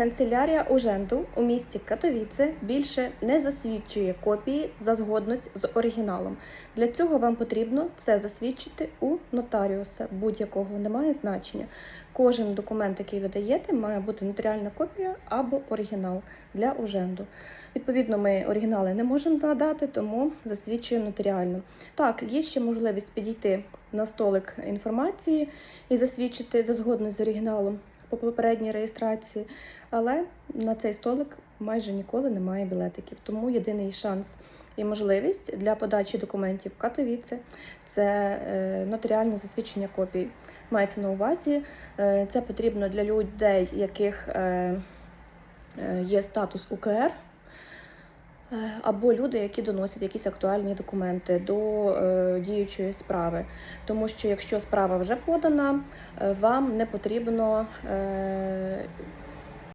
Канцелярія Уженду у місті Катовіце більше не засвідчує копії за згодність з оригіналом. Для цього вам потрібно це засвідчити у нотаріуса будь-якого, немає значення. Кожен документ, який ви даєте, має бути нотаріальна копія або оригінал для Уженду. Відповідно, ми оригінали не можемо надати, тому засвідчуємо нотаріально. Так, є ще можливість підійти на столик інформації і засвідчити за згодність з оригіналом по попередній реєстрації, але на цей столик майже ніколи немає білетиків. Тому єдиний шанс і можливість для подачі документів в Катовіце це е, нотаріальне засвідчення копій. Мається на увазі, е, це потрібно для людей, яких е, є статус УКР. Е, Або люди, які доносять якісь актуальні документи до е, діючої справи. Тому що якщо справа вже подана, е, вам не потрібно е,